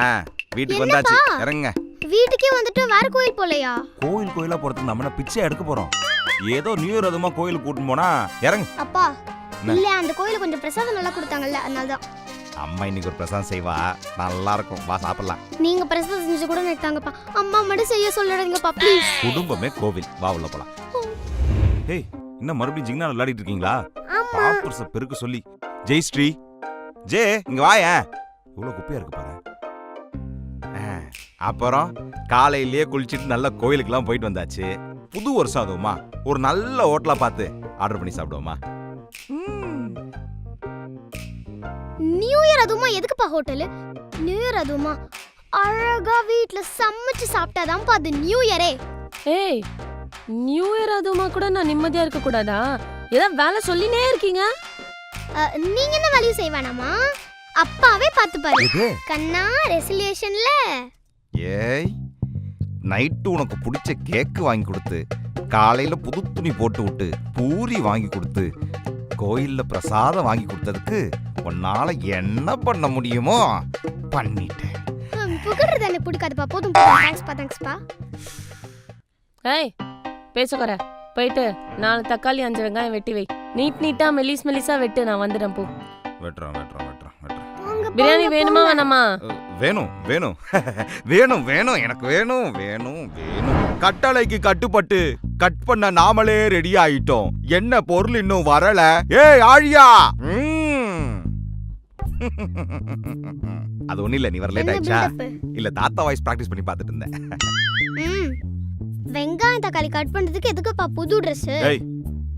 ஆ வீட்டுக்கு வந்தாச்சு. இறங்குங்க. வீட்டுக்கே வந்துட்டு வேற கோயில் போலையா? கோயில் கோயிலா போறதுக்கு நம்ம பிச்சை எடுக்க போறோம்? ஏதோ நியூ இயர் அதுமா கோயிலுக்கு கூட்டிட்டு போனா இறங்கு. அப்பா? இல்ல அந்த கோயில கொஞ்சம் பிரசாதம் நல்லா கொடுத்தாங்கல்ல அதனாலதான். அம்மா இன்னைக்கு ஒரு பிரசாதம் செய்வா. நல்லா இருக்கும். வா சாப்பிடலாம். நீங்க பிரசாதம் செஞ்சு கூட எனக்கு தாங்கப்பா அம்மா மட்டும் செய்ய சொல்லிடுங்கப்பா ப்ளீஸ் குடும்பமே கோவில். வா உள்ள போலாம். ஏய் என்ன மறுபடியும் ஜிங்னா விளையாடிட்டு இருக்கீங்களா? பாப்பர்ஸ பெருக்க சொல்லி. ஜெய் ஸ்ரீ. ஜே இங்க வாயேன். இவ்வளவு குப்பையா இருக்கு பாரு. அப்புறம் காலையிலேயே குளிச்சிட்டு நல்ல கோயிலுக்குலாம் போயிட்டு வந்தாச்சு. புது வருஷம் அதுவுமா. ஒரு நல்ல ஹோட்டலா பார்த்து ஆர்டர் பண்ணி சாப்பிடுவோமா? நியூ இயர் அதுவுமா? எதுக்குப்பா ஹோட்டலு? நியூ இயர் அதுவுமா? அழகா வீட்ல சமைச்சு சாப்பிட்டாதான்ப்பா அது நியூ இயரே. ஏய் நியூ இயர் அதுமா கூட நான் நிம்மதியா இருக்க கூடாதா? ஏதாவது வேலை சொல்லினே இருக்கீங்க? அஹ், நீங்க என்ன வேலையும் செய்ய வேணாமா? அப்பாவே பார்த்துப்பாரு. எது? கண்ணா ரெசல்யூஷன்ல ஏய் நைட்டு உனக்கு பிடிச்ச கேக்கு வாங்கி கொடுத்து காலையில புது துணி போட்டு விட்டு பூரி வாங்கி கொடுத்து கோயில்ல பிரசாதம் வாங்கி கொடுத்ததுக்கு உன்னால என்ன பண்ண முடியுமோ பண்ணிட்டேன். புகழ்றது எனக்கு பிடிக்காதுப்பா. போதும் தேங்க்ஸ்ப்பா தேங்க்ஸ்ப்பா ஏய் பேசக்கற போயிட்டு நாலு தக்காளி அஞ்சு வெங்காயம் வெட்டி வை. நீட் நீட்டா மெலிஸ் மெலிசா வெட்டு. நான் வந்துடுறேன் போ. வெட்டுறோம் வெட்டுறோம் வெட்டுறோம் வெட்டுறோம் போங்க, பிரியாணி வேணுமா. வேணாமா? வேணும் வேணும். வேணும் வேணும் எனக்கு வேணும் வேணும் வேணும். கட்டளைக்கு கட்டுப்பட்டு கட் பண்ண நாமளே ரெடி ஆயிட்டோம். என்ன பொருள் இன்னும் வரல? ஏய் ஆழியா. அது ஒண்ணு இல்ல நீ வர லேட் என்ன ஆயிடுச்சா? இல்ல தாத்தா வாய்ஸ் பிராக்டிஸ் பண்ணி பார்த்துட்டு இருந்தேன். வெங்காயம் தக்காளி கட் பண்றதுக்கு எதுக்குப்பா புது ஏய்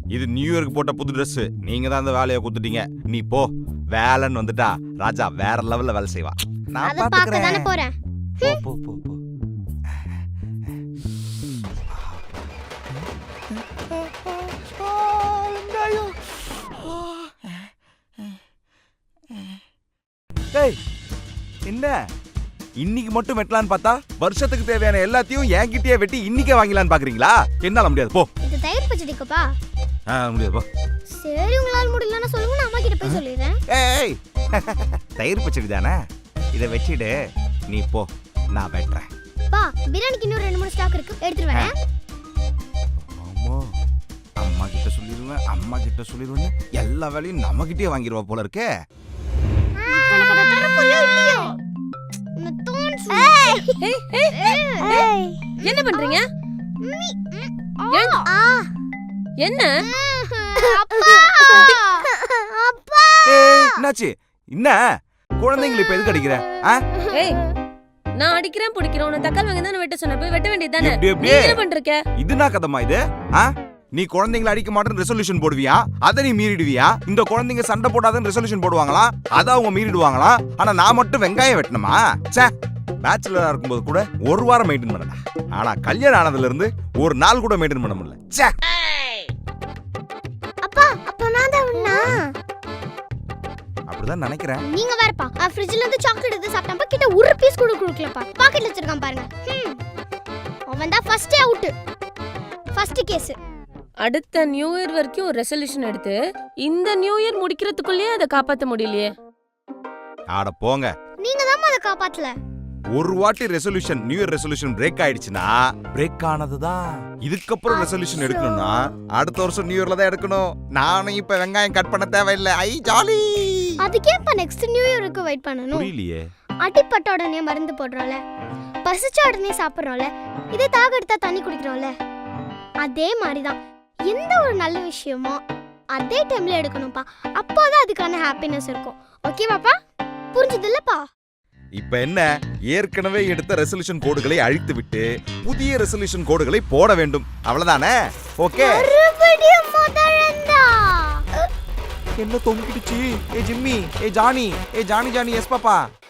இது நியூ இயர்க்கு போட்ட புது Dress. நீங்க தான் அந்த வேலையை கொடுத்துட்டீங்க. நீ போ. வேலைன்னு வந்துட்டா ராஜா வேற லெவல்ல வேலை செய்வா. நான் பாத்துக்கிறேன் போறேன். போ போ போ போ. டேய் என்ன? இன்னைக்கு மட்டும் வெட்டலான்னு பார்த்தா வருஷத்துக்கு தேவையான எல்லாத்தையும் என்கிட்டயே வெட்டி இன்னைக்கே வாங்கிலான்னு பாக்குறீங்களா என்னால முடியாது போ. இது தயிர் பச்சடிக்குப்பா ஆ, முடியாது போ. சரி உங்களால முடியலன்னா சொல்லுங்க நான் அம்மா கிட்ட போய் சொல்லிடுறேன். ஏய். தயிர் பச்சடி தானே? இதை வச்சிடு நீ போ. நான் வெட்டுறேன். பா பிரியாணிக்கு இன்னும் ரெண்டு மூணு ஸ்டாக் இருக்கு. எடுத்துட்டு வரேன் ஆமா. அம்மா கிட்ட சொல்லிடுவேன் அம்மா கிட்ட சொல்லிடுவேன் எல்லா வேலையும் நம்ம கிட்டே வாங்கிடுவா போல இருக்கே. என்ன பண்றீங்க. என்ன? அப்பா. அப்பா. ஏய் என்னாச்சு? என்ன? குழந்தைங்களை இப்ப எதுக்கு அடிக்கிற? ஏய் நான் அடிக்கிறேன் பிடிக்கிறேன். உன தக்காளி வாங்க தானே வெட்ட சொன்ன போய் வெட்ட வேண்டியது தானே? எப்படி என்ன பண்றீங்க? இதுனா கதமா இது? ஆ? நீ குழந்தைங்களை அடிக்க மாட்டேன்னு ரெசல்யூஷன் போடுவியா? அதை நீ மீறிடுவியா? இந்த குழந்தைங்க சண்டை போடாதன்னு ரெசல்யூஷன் போடுவாங்களா? அதை அவங்க மீறிடுவாங்களா? ஆனா நான் மட்டும் வெங்காயம் வெட்டணுமா? ச்சே பேச்சுலரா இருக்கும்போது கூட ஒரு வாரம் மெயின்டைன் பண்ணல. ஆனா கல்யாணம் ஆனதுல இருந்து ஒரு நாள் கூட மெயின்டைன் பண்ண முடியல. ச்சே. அப்படிதான் நினைக்கிறேன். நீங்க வேறப்பா ஃப்ரிட்ஜ்ல இருந்து சாக்லேட் எடுத்து சாப்பிட்டப்ப கிட்ட ஒரு பீஸ் கூட கொடுக்கலப்பா. பாக்கெட்ல வச்சிருக்கான் பாருங்க. அவன் தான் ஃபர்ஸ்ட் அவுட் ஃபர்ஸ்ட் கேஸ் அடுத்த நியூ இயர் வரைக்கும் ஒரு ரெசல்யூஷன் எடுத்து இந்த நியூ இயர் முடிக்கிறதுக்குள்ளேயே அதை காப்பாத்த முடியலையே. ஆட போங்க. நீங்க தான் அதை காப்பாத்தல. ஒரு வாட்டி resolution new year resolution break ஆயிடுச்சுன்னா பிரேக் ஆனதுதான். இதுக்கப்புறம் ரெசல்யூஷன் எடுக்கணும்னா அடுத்த வருஷம் நியூ இயர்ல தான் எடுக்கணும். நானும் இப்ப வெங்காயம் கட் பண்ண தேவையில்லை. ஐ ஜாலி! அதுக்கேப்பா நெக்ஸ்ட் நியூ இயருக்கு வெயிட் பண்ணணும். புரியலையே. அடிப்பட்ட உடனே மருந்து போடுறோம்ல. பசிச்ச உடனே சாப்பிடுறோம்ல. இதே தாக எடுத்தா தண்ணி குடிக்கிறோம்ல. அதே மாதிரிதான். எந்த ஒரு நல்ல விஷயமோ அதே டைம்ல எடுக்கணும்ப்பா. அப்போதான் அதுக்கான ஹாப்பினஸ் இருக்கும். ஓகேவாப்பா புரிஞ்சது இல்லப்பா இப்ப என்ன? ஏற்கனவே எடுத்த ரெசல்யூஷன் கோடுகளை அழித்து விட்டு புதிய ரெசல்யூஷன் கோடுகளை போட வேண்டும். அவ்வளவுதானே? ஓகே மறுபடியும் என்ன தொங்கிடுச்சு? ஏ ஜிம்மி ஏ ஜானி ஏ ஜானி ஜானி எஸ் பாப்பா.